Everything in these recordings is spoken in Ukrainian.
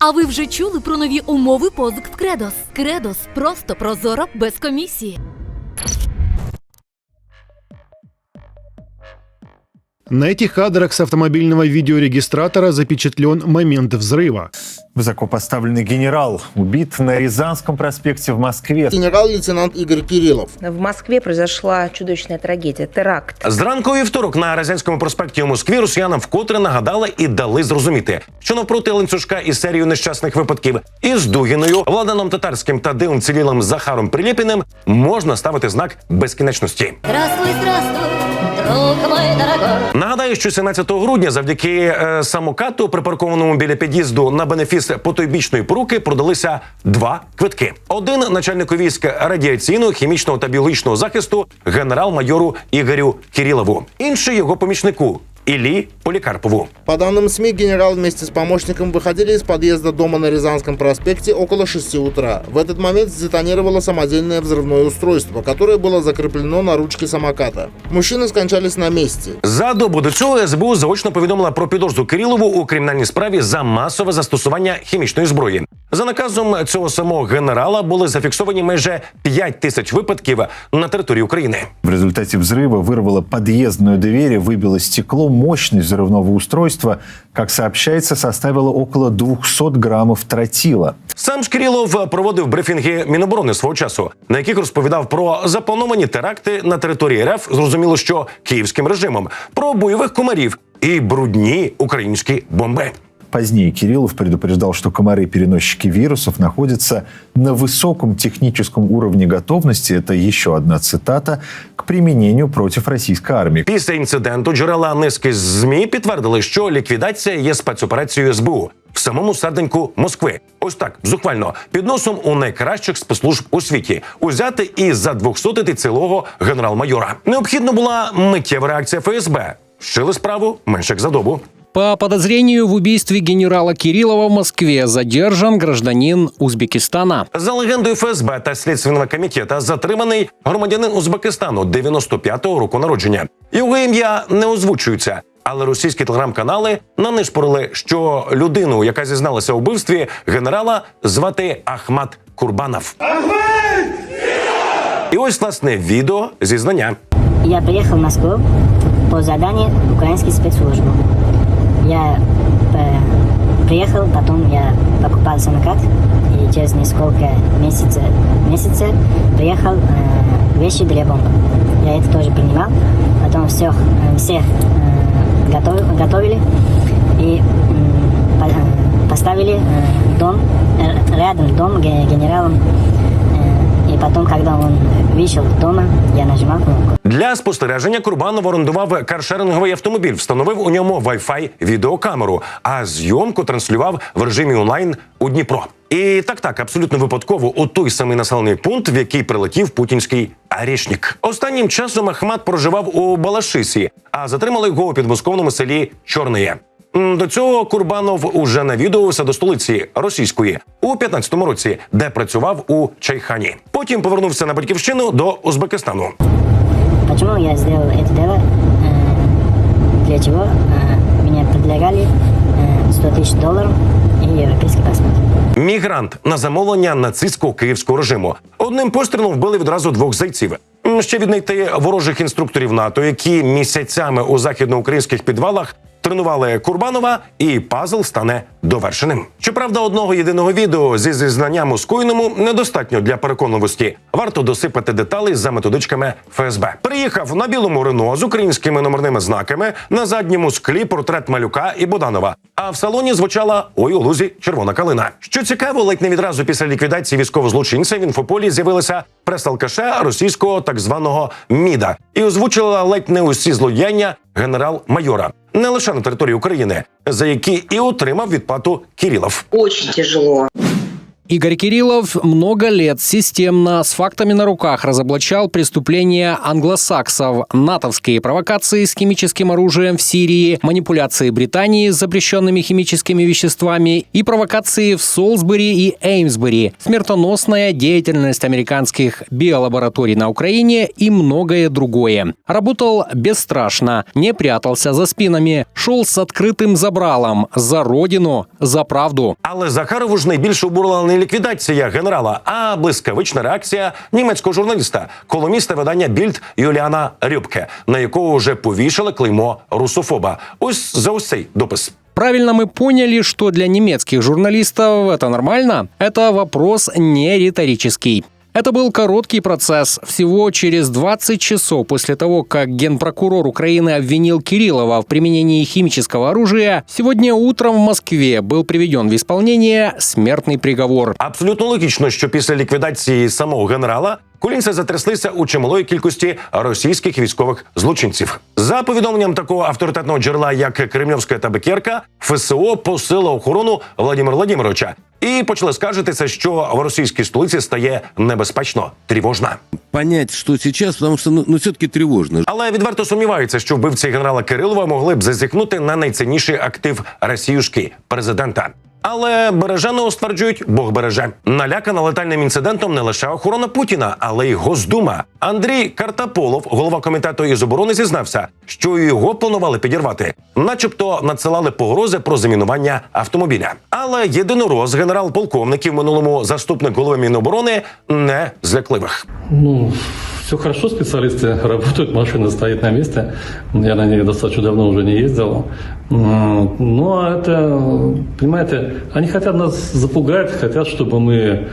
А ви вже чули про нові умови позик в Кредос? Кредос просто прозоро без комісії. На этих кадрах с автомобильного видеорегистратора запечатлен момент взрыва. Высокопоставленный генерал убит на Рязанском проспекте в Москве. Генерал-лейтенант Игорь Кириллов. В Москве произошла чудовищная трагедия, теракт. Зранку у вівторок на Разянському проспекті у Москві росіянам вкотре нагадали і дали зрозуміти, що навпроти ланцюжка із серією нещасних випадків із Дугіною, Владаном Татарським та дивом цілілим Захаром Прилєпіним можна ставити знак безкінечності. Здравствуй, здравствуй, друг мой дорогой. Нагадаю, що 17 грудня завдяки е, самокату, припаркованому біля під'їзду на бенефіс потойбічної поруки, продалися два квитки: один начальнику військ радіаційного, хімічного та біологічного захисту генерал-майору Ігорю Кірілову, інший його помічнику Іллі Полікарпову. По данным СМИ, генерал вместе с помощником выходили из подъезда дома на Рязанском проспекте около 6 утра. В этот момент сдетонировало самодельное взрывное устройство, которое было закреплено на ручке самоката. Мужчины скончались на месте. За добу до цього СБУ заочно повідомила про підозру Кирилову у кримінальній справі за масове застосування хімічної зброї. За наказом цього самого генерала були зафіксовані майже 5 тисяч випадків на території України. В результате взрыва вырвало подъездную дверь, выбило стекло. Мощность взрывного устройства, как сообщается, составила около 200 граммов тротила. Сам ж Кирилов проводив брифінги Міноборони свого часу, на яких розповідав про заплановані теракти на території РФ, зрозуміло, що київським режимом, про бойових комарів і брудні українські бомби. Позднее Кириллов предупреждал, что комары-переносчики вирусов находятся на высоком техническом уровне готовности, это еще одна цитата, к применению против российской армии. Після інциденту джерела низки змі підтвердили, що ліквідація є спецоперацією СБУ в самому серденьку Москви. Ось так зухвально під носом у найкращих спецслужб у світі узяти і за 200 цілого генерал-майора. Необхідна була миттєва реакція ФСБ. Щили справу менше як за добу. По подозрению в убийстве генерала Кириллова в Москве задержан гражданин Узбекистана. За легендою ФСБ та слідственного комітету затриманий громадянин Узбекистану 95-го року народження. Його ім'я не озвучується. Але російські телеграм-канали нанишпорили, що людину, яка зізналася у вбивстві генерала, звати Ахмат Курбанов. І ось власне відео зізнання. Я приехал в Москву по заданию украинской спецслужбы. Я э, приехал, потом я покупал самокат, и через несколько месяцев, месяцев приехал э, вещи для бомбы. Я это тоже принимал. Потом всех, э, всех э, готов- готовили и м, по- э, поставили э, дом, э, рядом дом ге- генералом. И потом, когда он вышел дома, я нажимал кнопку. Для спостереження Курбанов орендував каршеринговий автомобіль, встановив у ньому Wi-Fi відеокамеру, а зйомку транслював в режимі онлайн у Дніпро. І так, так, абсолютно випадково у той самий населений пункт, в який прилетів путінський Арішнік. Останнім часом Ахмат проживав у Балашисі, а затримали його у підмосковному селі Чорниє. М, До цього Курбанов уже навідувався до столиці російської у 15-му році, де працював у Чайхані. Потім повернувся на батьківщину до Узбекистану. Почему я сделал это дело? Э, Для чего? Э, Меня предлагали э, 100 тысяч долларов и европейский паспорт. Мігрант на замовлення нацистського київського режиму. Одним пострілом вбили відразу двох зайців. М, Ще віднайти ворожих інструкторів НАТО, які місяцями у західноукраїнських підвалах тренували Курбанова, і пазл стане довершеним. Щоправда, одного єдиного відео зі зізнанням у скоєному недостатньо для переконливості. Варто досипати деталі за методичками ФСБ. Приїхав на білому Рено з українськими номерними знаками на задньому склі портрет малюка і Боданова. А в салоні звучала ой у лузі червона калина. Що цікаво, ледь не відразу після ліквідації військовозлочинця в інфополі з'явилася прес-алкаша російського так званого МІДа і озвучила ледь не усі злодіяння генерал-майора не лише на території України, за які і отримав відплату Кірілов. Очень тяжело. Игорь Кириллов много лет системно с фактами на руках разоблачал преступления англосаксов, натовские провокации с химическим оружием в Сирии, манипуляции Британии с запрещенными химическими веществами и провокации в Солсбери и Эймсбери, смертоносная деятельность американских биолабораторий на Украине и многое другое. Работал бесстрашно, не прятался за спинами, шел с открытым забралом за родину, за правду. Але Захарову ж найбільше обурила не ліквідація генерала, а блискавична реакція німецького журналіста, колумніста видання Більд Юліана Рюбке, на якого вже повішали клеймо русофоба. Ось за ось цей допис. Правильно мы поняли, что для немецких журналистов это нормально? Это вопрос не риторический. Это был короткий процесс. Всего через 20 часов после того, как генпрокурор Украины обвинил Кириллова в применении химического оружия, сегодня утром в Москве был приведен в исполнение смертный приговор. Абсолютно логічно, що після ліквідації самого генерала колінці затряслися у чималої кількості російських військових злочинців. За повідомленням такого авторитетного джерела, як Кремльовська табакерка, ФСО посилило охорону Владимира Владимировича і почали скаржитися, що в російській столиці стає небезпечно тривожно. понять, что сейчас, потому что, ну, ну все-таки тревожно. Але відверто сумніваються, що вбивці генерала Кирилова могли б зазіхнути на найцінніший актив Росіюшки президента. Але береженого стверджують, Бог береже. Налякана летальним інцидентом не лише охорона Путіна, але й Госдума. Андрій Картаполов, голова комітету із оборони, зізнався, що його планували підірвати, начебто надсилали погрози про замінування автомобіля. Але єдинорос генерал-полковник і в минулому заступник голови Міноборони не з лякливих. Ну, все хорошо, специалисты работают, машина стоит на месте. Я на ней достаточно давно уже не ездил. Но это, понимаете, они хотят нас запугать, хотят, чтобы мы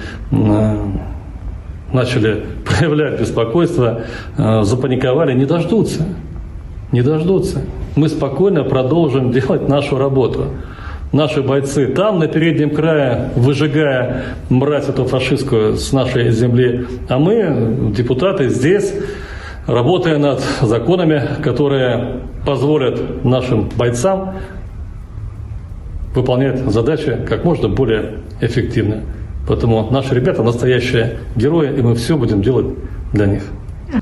начали проявлять беспокойство, э, запаниковали, не дождутся. Не дождутся. Мы спокойно продолжим делать нашу работу. Наши бойцы там, на переднем крае, выжигая мразь эту фашистскую с нашей земли, а мы, депутаты, здесь, работая над законами, которые позволят нашим бойцам выполнять задачи как можно более эффективно. Поэтому наши ребята настоящие герои, и мы все будем делать для них.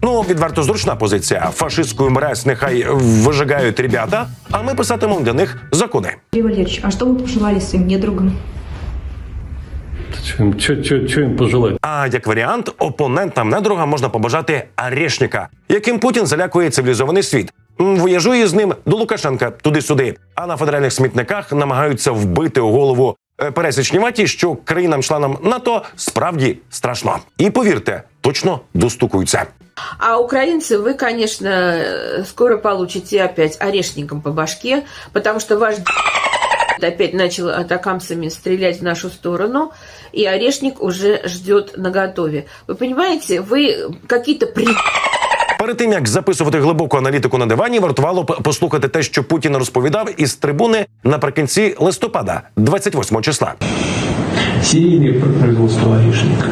Ну, відверто зручна позиція. Фашистську мразь нехай вижигають ребята, а ми писатимемо для них закони. Юрий Валерьевич, а что вы пожелали своим недругам? Что им пожелать? А як варіант, опонентам недруга можна побажати арешника, яким Путін залякує цивілізований світ. М, Вояжує з ним до Лукашенка туди-сюди. А на федеральних смітниках намагаються вбити у голову е, пересічні ваті, що країнам-членам НАТО справді страшно. І повірте, точно достукуються. А украинцы, вы, конечно, э, скоро получите опять орешником по башке, потому что ваш опять начал атакамсами стрелять в нашу сторону, и орешник уже ждет наготове. Вы понимаете, вы какие-то при... Перед тим як записувати глибоку аналітику на дивані, вартувало б послухати те, що Путін розповідав із трибуни наприкінці листопада, 28 числа. Серийное производство орешника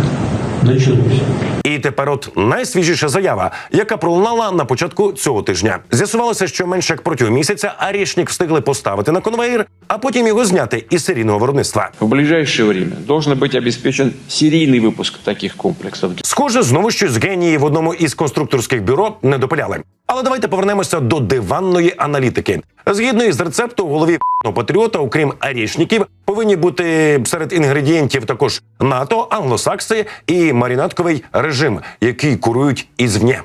началось. І тепер, от найсвіжіша заява, яка пролунала на початку цього тижня. З'ясувалося, що менше як протягом місяця Арішнік встигли поставити на конвейер, а потім його зняти із серійного виробництва. В ближайшее время должен быть обеспечен серийный выпуск таких комплексов. Схоже, знову щось генії в одному із конструкторських бюро не допиляли. Але давайте повернемося до диванної аналітики. Згідно із рецепту, в голові патріота, окрім арішників, повинні бути серед інгредієнтів також НАТО, англосакси і марінатковий режим, який курують ізвні.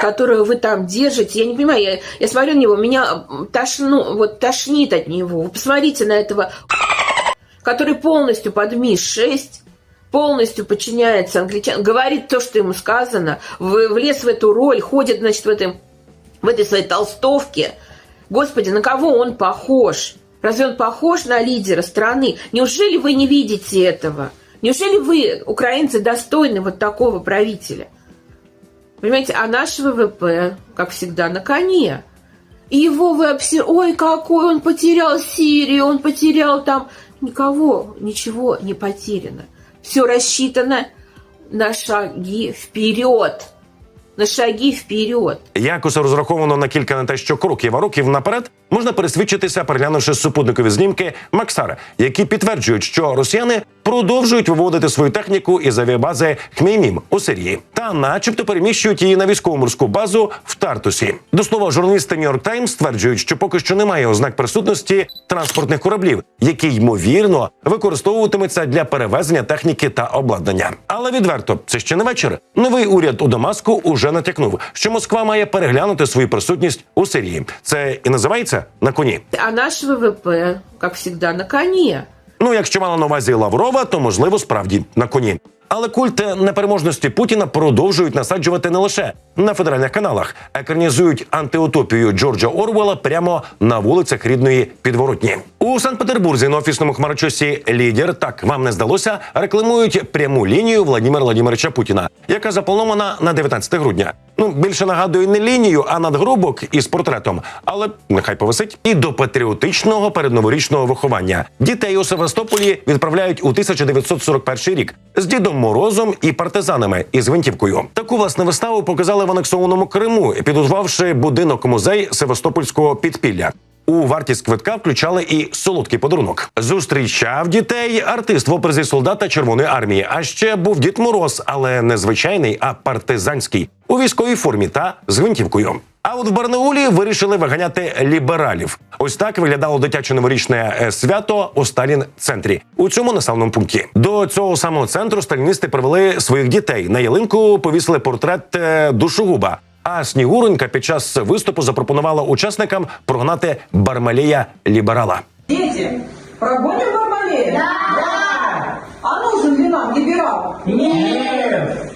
которую вы там держите, я не понимаю, я, я смотрю на него, меня тошну, вот тошнит от него. Вы посмотрите на этого, который полностью под МИ-6, полностью подчиняется англичан, говорит то, что ему сказано, влез в эту роль, ходит, значит, в, этом, в этой своей толстовке. Господи, на кого он похож? Разве он похож на лидера страны? Неужели вы не видите этого? Неужели вы, украинцы, достойны вот такого правителя? Понимаете, а наш ВВП, как всегда, на коне. И его вы обсе... Ой, какой он потерял Сирию, он потерял там... Никого, ничего не потеряно. Все рассчитано на шаги вперед. На шаги вперед. Як усе розраховано на кілька не те, що кроків, а років наперед, можна пересвідчитися, переглянувши супутникові знімки Максара, які підтверджують, що росіяни продовжують виводити свою техніку із авіабази Хмеймім у Сирії та, начебто, переміщують її на військово-морську базу в Тартусі. До слова, журналісти Нью-Йорк Таймс стверджують, що поки що немає ознак присутності транспортних кораблів, які ймовірно використовуватимуться для перевезення техніки та обладнання. Але відверто, це ще не вечір. Новий уряд у Дамаску уже натякнув, що Москва має переглянути свою присутність у Сирії. Це і називається на коні. А наш ВВП, как всегда, на коне. Ну, якщо мала на увазі Лаврова, то можливо справді на коні. Але культ непереможності Путіна продовжують насаджувати не лише на федеральних каналах, екранізують антиутопію Джорджа Орвела прямо на вулицях рідної підворотні. У Санкт-Петербурзі на офісному хмарочосі лідер так вам не здалося, рекламують пряму лінію Владимира Владимировича Путіна, яка запланована на 19 грудня. Ну більше нагадує не лінію, а надгробок із портретом. Але нехай повисить. І до патріотичного передноворічного виховання дітей у Севастополі відправляють у 1941 рік з дідом Морозом і партизанами із гвинтівкою. Таку власне виставу показали в анексованому Криму, підозвавши будинок музей Севастопольського підпілля. У вартість квитка включали і солодкий подарунок. Зустрічав дітей артист в образі солдата Червоної армії. А ще був Дід Мороз, але не звичайний, а партизанський у військовій формі та з гвинтівкою. А от в Барнаулі вирішили виганяти лібералів. Ось так виглядало дитяче новорічне е, свято у Сталін центрі у цьому населеному пункті. До цього самого центру сталіністи привели своїх дітей. На ялинку повісили портрет е, душогуба. А Снігуренька під час виступу запропонувала учасникам прогнати Бармалея ліберала. Дети, прогоним Бармалея? Да! да! А нужен ли нам либерал? Нет!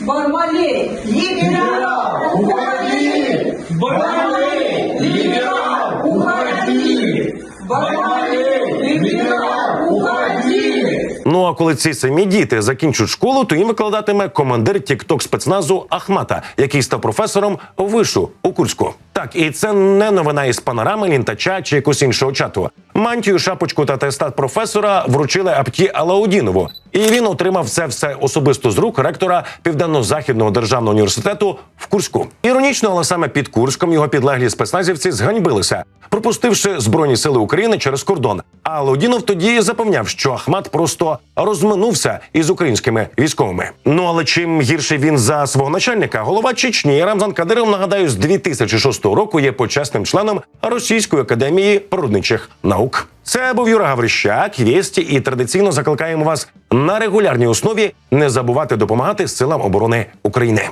Бармалей! Либерал! Уходи! Бармалей! Либерал! Уходи! Бармалей! Либерал! Ну а коли ці самі діти закінчать школу, то їм викладатиме командир тікток спецназу Ахмата, який став професором вишу у Курську. Так, і це не новина із панорами, лінтача чи якогось іншого чату. Мантію, шапочку та атестат професора вручили Апті Алаудінову, і він отримав це все особисто з рук ректора Південно-Західного державного університету в Курську. Іронічно, але саме під Курськом його підлеглі спецназівці зганьбилися, пропустивши збройні сили України через кордон. Алаудінов тоді запевняв, що Ахмат просто розминувся із українськими військовими. Ну але чим гірше він за свого начальника, голова Чечні Рамзан Кадиров, нагадаю, з 2006 року є почесним членом Російської академії природничих наук. Це був Юра Гаврищак, вєсті, і традиційно закликаємо вас на регулярній основі не забувати допомагати силам оборони України.